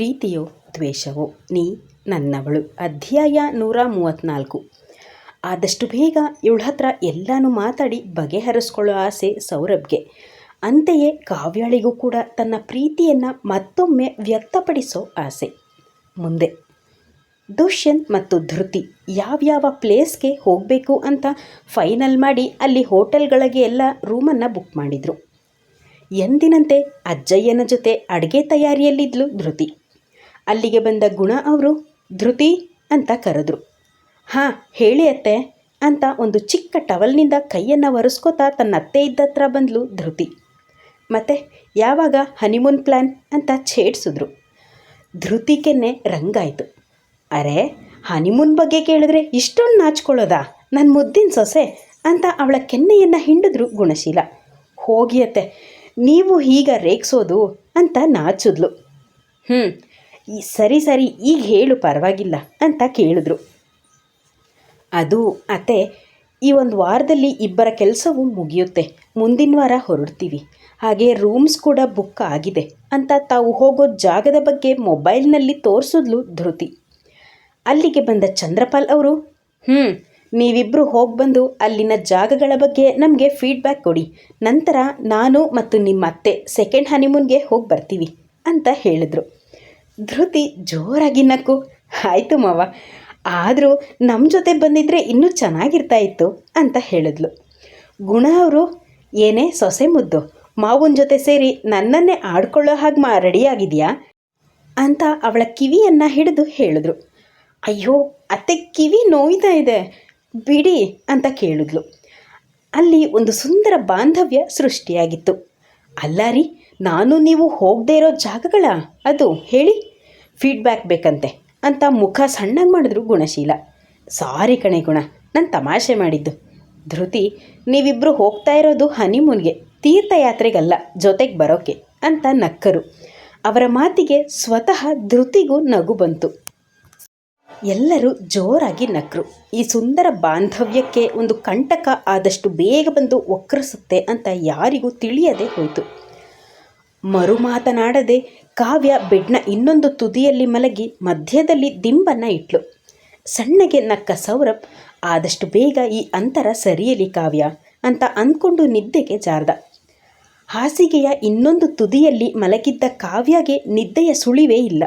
ಪ್ರೀತಿಯೋ ದ್ವೇಷವೋ, ನೀ ನನ್ನವಳು. ಅಧ್ಯಾಯ ನೂರ ಮೂವತ್ತ್ನಾಲ್ಕು. ಆದಷ್ಟು ಬೇಗ ಇವಳ ಹತ್ರ ಎಲ್ಲನೂ ಮಾತಾಡಿ ಬಗೆಹರಿಸ್ಕೊಳ್ಳೋ ಆಸೆ ಸೌರಭ್ಗೆ. ಅಂತೆಯೇ ಕಾವ್ಯಾಳಿಗೂ ಕೂಡ ತನ್ನ ಪ್ರೀತಿಯನ್ನು ಮತ್ತೊಮ್ಮೆ ವ್ಯಕ್ತಪಡಿಸೋ ಆಸೆ. ಮುಂದೆ, ದುಷ್ಯಂತ್ ಮತ್ತು ಧೃತಿ ಯಾವ್ಯಾವ ಪ್ಲೇಸ್ಗೆ ಹೋಗಬೇಕು ಅಂತ ಫೈನಲ್ ಮಾಡಿ ಅಲ್ಲಿ ಹೋಟೆಲ್ಗಳಿಗೆ ಎಲ್ಲ ರೂಮನ್ನು ಬುಕ್ ಮಾಡಿದರು. ಎಂದಿನಂತೆ ಅಜ್ಜಯ್ಯನ ಜೊತೆ ಅಡುಗೆ ತಯಾರಿಯಲ್ಲಿದ್ಲು ಧೃತಿ. ಅಲ್ಲಿಗೆ ಬಂದ ಗುಣ ಅವರು, ಧೃತಿ ಅಂತ ಕರೆದ್ರು. ಹಾಂ, ಹೇಳಿ ಅತ್ತೆ, ಅಂತ ಒಂದು ಚಿಕ್ಕ ಟವಲ್ನಿಂದ ಕೈಯನ್ನು ಒರೆಸ್ಕೋತಾ ತನ್ನ ಅತ್ತೆ ಇದ್ದತ್ರ ಬಂದ್ಲು ಧೃತಿ. ಮತ್ತೆ ಯಾವಾಗ ಹನಿಮೂನ್ ಪ್ಲ್ಯಾನ್ ಅಂತ ಛೇಡ್ಸಿದ್ರು. ಧೃತಿಗೆನೆ ರಂಗಾಯಿತು. ಅರೆ ಹನಿಮೂನ್ ಬಗ್ಗೆ ಕೇಳಿದ್ರೆ ಇಷ್ಟೊಂದು ನಾಚ್ಕೊಳ್ಳೋದಾ? ನನ್ನ ಮುದ್ದಿನ ಸೊಸೆ ಅಂತ ಅವಳ ಕೆನ್ನೆಯನ್ನು ಹಿಂಡಿದ್ರು ಗುಣಶೀಲ. ಹೋಗಿಯತ್ತೆ ನೀವು ಹೀಗ ರೇಗಿಸೋದು ಅಂತ ನಾಚಿದ್ಲು ಹ್ಞೂ ಈ ಸರಿ ಸರಿ ಈಗ ಹೇಳು ಪರವಾಗಿಲ್ಲ ಅಂತ ಕೇಳಿದ್ರು. ಅದು ಅತ್ತೆ, ಈ ಒಂದು ವಾರದಲ್ಲಿ ಇಬ್ಬರ ಕೆಲಸವು ಮುಗಿಯುತ್ತೆ. ಮುಂದಿನ ವಾರ ಹೊರಡ್ತೀವಿ. ಹಾಗೆ ರೂಮ್ಸ್ ಕೂಡ ಬುಕ್ ಆಗಿದೆ ಅಂತ ತಾವು ಹೋಗೋ ಜಾಗದ ಬಗ್ಗೆ ಮೊಬೈಲ್ನಲ್ಲಿ ತೋರಿಸಿದ್ಲು ಧೃತಿ. ಅಲ್ಲಿಗೆ ಬಂದ ಚಂದ್ರಪಾಲ್ ಅವರು ಹ್ಞೂ ನೀವಿಬ್ಬರು ಹೋಗಿ ಬಂದು ಅಲ್ಲಿನ ಜಾಗಗಳ ಬಗ್ಗೆ ನಮಗೆ ಫೀಡ್ಬ್ಯಾಕ್ ಕೊಡಿ. ನಂತರ ನಾನು ಮತ್ತು ನಿಮ್ಮ ಅತ್ತೆ ಸೆಕೆಂಡ್ ಹನಿಮೂನ್ಗೆ ಹೋಗಿ ಬರ್ತೀವಿ, ಅಂತ ಹೇಳಿದ್ರು. ಧೃತಿ ಜೋರಾಗಿ ನಕ್ಕು. ಆಯಿತು ಮಾವ. ಆದರೂ ನಮ್ಮ ಜೊತೆ ಬಂದಿದ್ದರೆ ಇನ್ನೂ ಚೆನ್ನಾಗಿರ್ತಾ ಇತ್ತು ಅಂತ ಹೇಳಿದ್ಲು. ಗುಣ ಅವರು, ಏನೇ ಸೊಸೆ ಮುದ್ದು, ಮಾವನ ಜೊತೆ ಸೇರಿ ನನ್ನನ್ನೇ ಆಡ್ಕೊಳ್ಳೋ ಹಾಗೆ ಮಾ ರೆಡಿಯಾಗಿದೆಯಾ ಅಂತ ಅವಳ ಕಿವಿಯನ್ನು ಹಿಡಿದು ಹೇಳಿದ್ರು. ಅಯ್ಯೋ, ಅತ್ತೆ ಕಿವಿ ನೋಯ್ತಾ ಇದೆ. ಬಿಡಿ ಅಂತ ಕೇಳಿದ್ಲು. ಅಲ್ಲಿ ಒಂದು ಸುಂದರ ಬಾಂಧವ್ಯ ಸೃಷ್ಟಿಯಾಗಿತ್ತು. ಅಲ್ಲ ರೀ, ನಾನು ನೀವು ಹೋಗದೇ ಇರೋ ಜಾಗಗಳ ಅದು? ಹೇಳಿ. ಫೀಡ್ಬ್ಯಾಕ್ ಬೇಕಂತೆ. ಅಂತ ಮುಖ ಸಣ್ಣಗೆ ಮಾಡಿದ್ರು ಗುಣಶೀಲ. ಸಾರಿ ಕಣೆ ಗುಣ, ನಾನು ತಮಾಷೆ ಮಾಡಿದ್ದು. ಧೃತಿ ನೀವಿಬ್ಬರು ಹೋಗ್ತಾ ಇರೋದು ಹನಿಮೂನ್ಗೆ, ತೀರ್ಥಯಾತ್ರೆಗಲ್ಲ, ಜೊತೆಗೆ ಬರೋಕೆ, ಅಂತ ನಕ್ಕರು. ಅವರ ಮಾತಿಗೆ ಸ್ವತಃ ಧೃತಿಗೂ ನಗು ಬಂತು. ಎಲ್ಲರೂ ಜೋರಾಗಿ ನಕ್ಕರು ಈ ಸುಂದರ ಬಾಂಧವ್ಯಕ್ಕೆ ಒಂದು ಕಂಟಕ ಆದಷ್ಟು ಬೇಗ ಬಂದು ಒಕ್ಕರಿಸುತ್ತೆ ಅಂತ ಯಾರಿಗೂ ತಿಳಿಯದೆ ಹೋಯಿತು. ಮರು ಮಾತನಾಡದೆ ಕಾವ್ಯ ಬೆಡ್ನ ಇನ್ನೊಂದು ತುದಿಯಲ್ಲಿ ಮಲಗಿ ಮಧ್ಯದಲ್ಲಿ ದಿಂಬನ್ನು ಇಟ್ಲು. ಸಣ್ಣಗೆ ನಕ್ಕ ಸೌರಭ್, ಆದಷ್ಟು ಬೇಗ ಈ ಅಂತರ ಸರಿಯಲಿ ಕಾವ್ಯ ಅಂತ ಅಂದ್ಕೊಂಡು ನಿದ್ದೆಗೆ ಜಾರ್ದ. ಹಾಸಿಗೆಯ ಇನ್ನೊಂದು ತುದಿಯಲ್ಲಿ ಮಲಗಿದ್ದ ಕಾವ್ಯಗೆ ನಿದ್ದೆಯ ಸುಳಿವೇ ಇಲ್ಲ.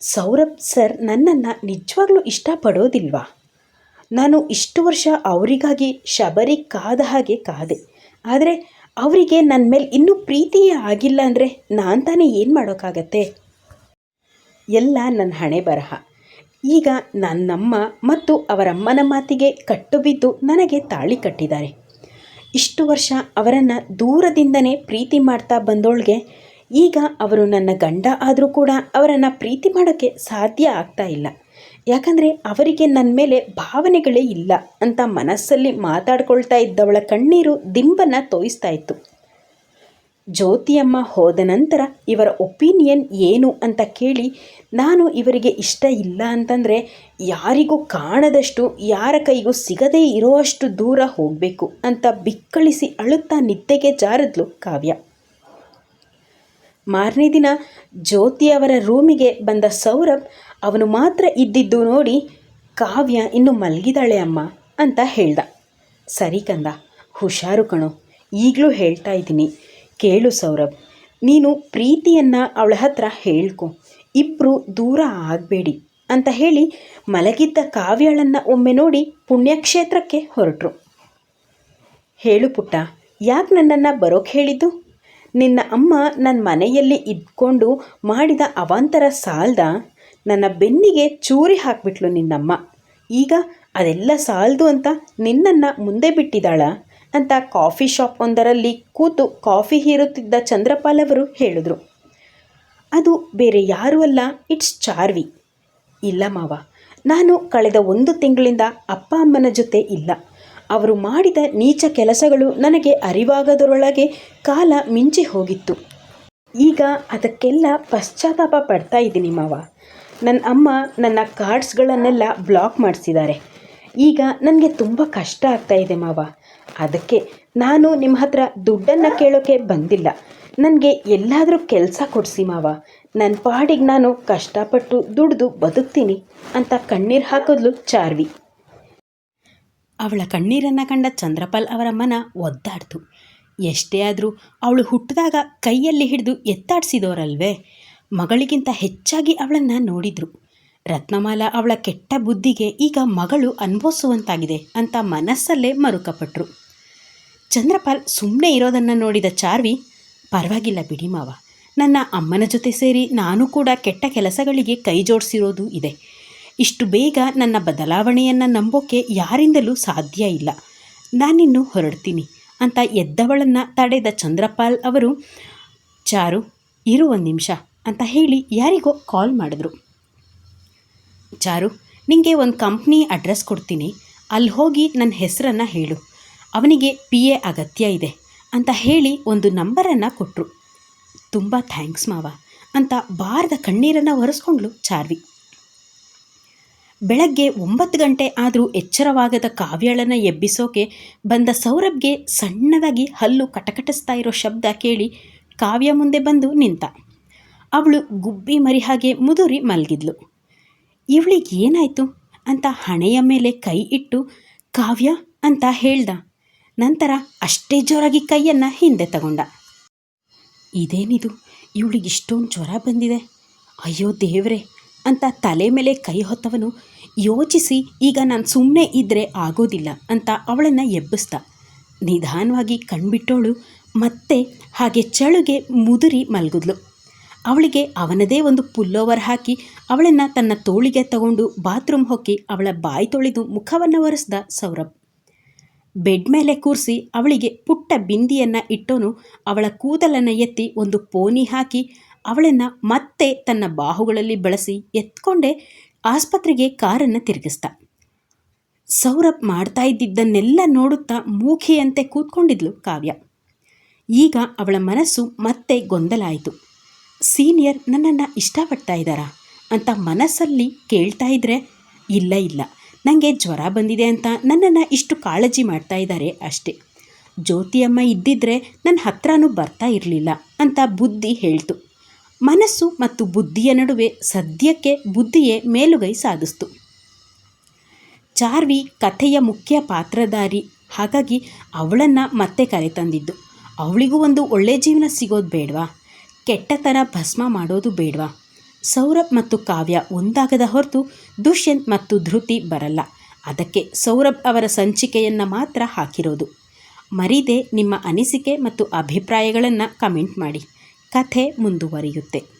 ಸೌರಭ್ ಸರ್, ನನ್ನನ್ನು ನಿಜವಾಗ್ಲೂ ಇಷ್ಟಪಡೋದಿಲ್ವಾ? ನಾನು ಇಷ್ಟು ವರ್ಷ ಅವರಿಗಾಗಿ ಶಬರಿ ಕಾದ ಹಾಗೆ ಕಾದೆ. ಆದರೆ ಅವರಿಗೆ ನನ್ನ ಮೇಲೆ ಇನ್ನೂ ಪ್ರೀತಿಯೇ ಆಗಿಲ್ಲ ಅಂದರೆ ನಾನು ತಾನೇ ಏನು ಮಾಡೋಕ್ಕಾಗತ್ತೆ ಎಲ್ಲ ನನ್ನ ಹಣೆ ಬರಹ. ಈಗ ನನ್ನಮ್ಮ ಮತ್ತು ಅವರಮ್ಮನ ಮಾತಿಗೆ ಕಟ್ಟು ಬಿದ್ದು ನನಗೆ ತಾಳಿ ಕಟ್ಟಿದ್ದಾರೆ. ಇಷ್ಟು ವರ್ಷ ಅವರನ್ನು ದೂರದಿಂದನೇ ಪ್ರೀತಿ ಮಾಡ್ತಾ ಬಂದೋಳ್ಗೆ, ಈಗ ಅವರು ನನ್ನ ಗಂಡ ಆದರೂ ಕೂಡ ಅವರನ್ನು ಪ್ರೀತಿ ಮಾಡೋಕ್ಕೆ ಸಾಧ್ಯ ಆಗ್ತಾ ಇಲ್ಲ. ಯಾಕಂದರೆ ಅವರಿಗೆ ನನ್ನ ಮೇಲೆ ಭಾವನೆಗಳೇ ಇಲ್ಲ ಅಂತ ಮನಸ್ಸಲ್ಲಿ ಮಾತಾಡ್ಕೊಳ್ತಾ ಇದ್ದವಳ ಕಣ್ಣೀರು ದಿಂಬನ್ನು ತೋಯಿಸ್ತಾ ಇತ್ತು. ಜ್ಯೋತಿಯಮ್ಮ ಹೋದ ನಂತರ ಇವರ ಒಪಿನಿಯನ್ ಏನು ಅಂತ ಕೇಳಿ, ನಾನು ಇವರಿಗೆ ಇಷ್ಟ ಇಲ್ಲ ಅಂತಂದರೆ ಯಾರಿಗೂ ಕಾಣದಷ್ಟು, ಯಾರ ಕೈಗೂ ಸಿಗದೇ ಇರೋಷ್ಟು ದೂರ ಹೋಗಬೇಕು ಅಂತ ಬಿಕ್ಕಳಿಸಿ ಅಳುತ್ತಾ ನಿದ್ದೆಗೆ ಜಾರದ್ಲು ಕಾವ್ಯ. ಮಾರನೇ ದಿನ ಜ್ಯೋತಿಯವರ ರೂಮಿಗೆ ಬಂದ ಸೌರಭ್ ಅವನು ಮಾತ್ರ ಇದ್ದಿದ್ದು ನೋಡಿ ಕಾವ್ಯ ಇನ್ನು ಮಲಗಿದಾಳೆ ಅಮ್ಮ ಅಂತ ಹೇಳ್ದ. ಸರಿ ಕಂದ, ಹುಷಾರು ಕಣೋ, ಈಗಲೂ ಹೇಳ್ತಾ ಇದ್ದೀನಿ. ಕೇಳು ಸೌರಭ್, ನೀನು ಪ್ರೀತಿಯನ್ನು ಅವಳ ಹತ್ರ ಹೇಳ್ಕೊ ಇಬ್ಬರು ದೂರ ಆಗಬೇಡಿ ಅಂತ ಹೇಳಿ ಮಲಗಿದ್ದ ಕಾವ್ಯಳನ್ನು ಒಮ್ಮೆ ನೋಡಿ ಪುಣ್ಯಕ್ಷೇತ್ರಕ್ಕೆ ಹೊರಟರು. ಹೇಳು ಪುಟ್ಟ, ಯಾಕೆ ನನ್ನನ್ನು ಬರೋಕೆ ಹೇಳಿದ್ದು? ನಿನ್ನ ಅಮ್ಮ ನನ್ನ ಮನೆಯಲ್ಲಿ ಇದ್ಕೊಂಡು ಮಾಡಿದ ಅವಾಂತರ ಸಾಲ್ದ? ನನ್ನ ಬೆನ್ನಿಗೆ ಚೂರಿ ಹಾಕ್ಬಿಟ್ಲು ನಿನ್ನಮ್ಮ. ಈಗ ಅದೆಲ್ಲ ಸಾಲದು ಅಂತ ನಿನ್ನನ್ನು ಮುಂದೆ ಬಿಟ್ಟಿದ್ದಾಳ ಅಂತ ಕಾಫಿ ಶಾಪ್ ಒಂದರಲ್ಲಿ ಕೂತು ಕಾಫಿ ಹೀರುತ್ತಿದ್ದ ಚಂದ್ರಪಾಲ್ ಅವರು ಹೇಳಿದ್ರು. ಅದು ಬೇರೆ ಯಾರೂ ಅಲ್ಲ, ಇಟ್ಸ್ ಚಾರ್ವಿ. ಇಲ್ಲ ಮಾವ, ನಾನು ಕಳೆದ ಒಂದು ತಿಂಗಳಿಂದ ಅಪ್ಪ ಅಮ್ಮನ ಜೊತೆ ಇಲ್ಲ. ಅವರು ಮಾಡಿದ ನೀಚ ಕೆಲಸಗಳು ನನಗೆ ಅರಿವಾಗದರೊಳಗೆ ಕಾಲ ಮಿಂಚಿ ಹೋಗಿತ್ತು. ಈಗ ಅದಕ್ಕೆಲ್ಲ ಪಶ್ಚಾತ್ತಾಪ ಪಡ್ತಾ ಇದ್ದೀನಿ ಮಾವ. ನನ್ನ ಅಮ್ಮ ನನ್ನ ಕಾರ್ಡ್ಸ್ಗಳನ್ನೆಲ್ಲ ಬ್ಲಾಕ್ ಮಾಡಿಸಿದ್ದಾರೆ. ಈಗ ನನಗೆ ತುಂಬ ಕಷ್ಟ ಆಗ್ತಾ ಇದೆ ಮಾವ. ಅದಕ್ಕೆ ನಾನು ನಿಮ್ಮ ಹತ್ರ ದುಡ್ಡನ್ನು ಕೇಳೋಕ್ಕೆ ಬಂದಿಲ್ಲ. ನನಗೆ ಎಲ್ಲಾದರೂ ಕೆಲಸ ಕೊಡಿಸಿ ಮಾವ. ನನ್ನ ಪಾಡಿಗೆ ನಾನು ಕಷ್ಟಪಟ್ಟು ದುಡಿದು ಬದುಕ್ತೀನಿ ಅಂತ ಕಣ್ಣೀರು ಹಾಕಿದ್ಲು ಚಾರ್ವಿ. ಅವಳ ಕಣ್ಣೀರನ್ನು ಕಂಡ ಚಂದ್ರಪಾಲ್ ಅವರ ಮನ ಒದ್ದಾಡ್ತು. ಎಷ್ಟೇ ಆದರೂ ಅವಳು ಹುಟ್ಟಿದಾಗ ಕೈಯಲ್ಲಿ ಹಿಡಿದು ಎತ್ತಾಡಿಸಿದವರಲ್ವೇ ಮಗಳಿಗಿಂತ ಹೆಚ್ಚಾಗಿ ಅವಳನ್ನು ನೋಡಿದ್ರು. ರತ್ನಮಾಲ ಅವಳ ಕೆಟ್ಟ ಬುದ್ಧಿಗೆ ಈಗ ಮಗಳು ಅನುಭವಿಸುವಂತಾಗಿದೆ ಅಂತ ಮನಸ್ಸಲ್ಲೇ ಮರುಕಪಟ್ಟರು ಚಂದ್ರಪಾಲ್ ಸುಮ್ಮನೆ ಇರೋದನ್ನು ನೋಡಿದ ಚಾರ್ವಿ, ಪರವಾಗಿಲ್ಲ ಬಿಡಿ ಮಾವ. ನನ್ನ ಅಮ್ಮನ ಜೊತೆ ಸೇರಿ ನಾನು ಕೂಡ ಕೆಟ್ಟ ಕೆಲಸಗಳಿಗೆ ಕೈ ಜೋಡಿಸಿರೋದು ಇದೆ. ಇಷ್ಟು ಬೇಗ ನನ್ನ ಬದಲಾವಣೆಯನ್ನು ನಂಬೋಕೆ ಯಾರಿಂದಲೂ ಸಾಧ್ಯ ಇಲ್ಲ. ನಾನಿನ್ನು ಹೊರಡ್ತೀನಿ ಅಂತ ಎದ್ದವಳನ್ನು ತಡೆದ ಚಂದ್ರಪಾಲ್ ಅವರು, ಚಾರು, ಇರು ಒಂದು ನಿಮಿಷ. ಅಂತ ಹೇಳಿ ಯಾರಿಗೋ ಕಾಲ್ ಮಾಡಿದ್ರು. ಚಾರು ನಿಮಗೆ ಒಂದು ಕಂಪ್ನಿ ಅಡ್ರೆಸ್ ಕೊಡ್ತೀನಿ. ಅಲ್ಲಿ ಹೋಗಿ ನನ್ನ ಹೆಸರನ್ನು ಹೇಳು. ಅವನಿಗೆ ಪಿ ಎ ಅಗತ್ಯ ಇದೆ ಅಂತ ಹೇಳಿ ಒಂದು ನಂಬರನ್ನು ಕೊಟ್ಟರು ತುಂಬ ಥ್ಯಾಂಕ್ಸ್ ಮಾವ ಅಂತ ಬಾರದ ಕಣ್ಣೀರನ್ನು ಒರೆಸ್ಕೊಂಡ್ಳು ಚಾರ್ವಿ. ಬೆಳಗ್ಗೆ ಒಂಬತ್ತು ಗಂಟೆ ಆದರೂ ಎಚ್ಚರವಾಗದ ಕಾವ್ಯಳನ್ನು ಎಬ್ಬಿಸೋಕೆ ಬಂದ ಸೌರಭ್ಗೆ ಸಣ್ಣದಾಗಿ ಹಲ್ಲು ಕಟಕಟಿಸ್ತಾ ಇರೋ ಶಬ್ದ ಕೇಳಿ ಕಾವ್ಯ ಮುಂದೆ ಬಂದು ನಿಂತ. ಅವಳು ಗುಬ್ಬಿ ಮರಿ ಹಾಗೆ ಮುದುರಿ ಮಲಗಿದ್ಲು. ಇವಳಿಗೆ ಏನಾಯಿತು? ಅಂತ ಹಣೆಯ ಮೇಲೆ ಕೈ ಇಟ್ಟು, ಕಾವ್ಯ, ಅಂತ ಹೇಳ್ದ. ನಂತರ ಅಷ್ಟೇ ಜೋರಾಗಿ ಕೈಯನ್ನು ಹಿಂದೆ ತಗೊಂಡ. ಇದೇನಿದು? ಇವಳಿಗೆ ಇಷ್ಟೊಂದು ಜ್ವರ ಬಂದಿದೆ. ಅಯ್ಯೋ ದೇವ್ರೆ, ಅಂತ ತಲೆ ಮೇಲೆ ಕೈ ಹೊತ್ತವನು, ಯೋಚಿಸಿ, ಈಗ ನಾನು ಸುಮ್ಮನೆ ಇದ್ದರೆ ಆಗೋದಿಲ್ಲ, ಅಂತ ಅವಳನ್ನು ಎಬ್ಬಿಸ್ದ. ನಿಧಾನವಾಗಿ ಕಣ್ಬಿಟ್ಟೋಳು, ಮತ್ತೆ ಹಾಗೆ ಚಳುಗೆ ಮುದುರಿ ಮಲಗಿದ್ಲು. ಅವಳಿಗೆ ಅವನದೇ ಒಂದು ಪುಲ್ಲೋವರ್ ಹಾಕಿ ಅವಳನ್ನು ತನ್ನ ತೋಳಿಗೆ ತಗೊಂಡು ಬಾತ್ರೂಮ್ ಹೊಕ್ಕಿ ಅವಳ ಬಾಯಿ ತೊಳೆದು ಮುಖವನ್ನು ಒರೆಸ್ದ ಸೌರಭ್. ಬೆಡ್ ಮೇಲೆ ಕೂರಿಸಿ ಅವಳಿಗೆ ಪುಟ್ಟ ಬಿಂದಿಯನ್ನು ಇಟ್ಟೋನು ಅವಳ ಕೂದಲನ್ನು ಎತ್ತಿ ಒಂದು ಪೋನಿ ಹಾಕಿ ಅವಳನ್ನು ಮತ್ತೆ ತನ್ನ ಬಾಹುಗಳಲ್ಲಿ ಬಳಸಿ ಎತ್ಕೊಂಡೇ ಆಸ್ಪತ್ರೆಗೆ ಕಾರನ್ನು ತಿರುಗಿಸ್ದ. ಸೌರಭ್ ಮಾಡ್ತಾ ಇದ್ದಿದ್ದನ್ನೆಲ್ಲ ನೋಡುತ್ತಾ ಮೂಖಿಯಂತೆ ಕೂತ್ಕೊಂಡಿದ್ಲು ಕಾವ್ಯ. ಈಗ ಅವಳ ಮನಸ್ಸು ಮತ್ತೆ ಗೊಂದಲ ಆಯಿತು. ಸೀನಿಯರ್ ನನ್ನನ್ನು ಇಷ್ಟಪಡ್ತಾ ಇದ್ದಾರಾ ಅಂತ ಮನಸ್ಸಲ್ಲಿ ಕೇಳ್ತಾ ಇದ್ದರೆ ಇಲ್ಲ ಇಲ್ಲ. ನನಗೆ ಜ್ವರ ಬಂದಿದೆ ಅಂತ ನನ್ನನ್ನು ಇಷ್ಟು ಕಾಳಜಿ ಮಾಡ್ತಾ ಇದ್ದಾರೆ ಅಷ್ಟೇ. ಜ್ಯೋತಿಯಮ್ಮ ಇದ್ದಿದ್ರೆ ನನ್ನ ಹತ್ರನೂ ಬರ್ತಾ ಇರಲಿಲ್ಲ ಅಂತ ಬುದ್ಧಿ ಹೇಳ್ತು. ಮನಸ್ಸು ಮತ್ತು ಬುದ್ಧಿಯ ನಡುವೆ ಸದ್ಯಕ್ಕೆ ಬುದ್ಧಿಯೇ ಮೇಲುಗೈ ಸಾಧಿಸ್ತು. ಚಾರ್ವಿ ಕಥೆಯ ಮುಖ್ಯ ಪಾತ್ರಧಾರಿ, ಹಾಗಾಗಿ ಅವಳನ್ನು ಮತ್ತೆ ಕರೆತಂದಿದ್ದು. ಅವಳಿಗೂ ಒಂದು ಒಳ್ಳೆಯ ಜೀವನ ಸಿಗೋದು ಬೇಡವಾ? ಕೆಟ್ಟತನ ಭಸ್ಮ ಮಾಡೋದು ಬೇಡವಾ? ಸೌರಭ್ ಮತ್ತು ಕಾವ್ಯ ಒಂದಾಗದ ಹೊರತು ದುಷ್ಯಂತ್ ಮತ್ತು ಧೃತಿ ಬರಲ್ಲ. ಅದಕ್ಕೆ ಸೌರಭ್ ಅವರ ಸಂಚಿಕೆಯನ್ನು ಮಾತ್ರ ಹಾಕಿರೋದು. ಮರೀದೆ ನಿಮ್ಮ ಅನಿಸಿಕೆ ಮತ್ತು ಅಭಿಪ್ರಾಯಗಳನ್ನು ಕಮೆಂಟ್ ಮಾಡಿ. ಕಥೆ ಮುಂದುವರಿಯುತ್ತೆ.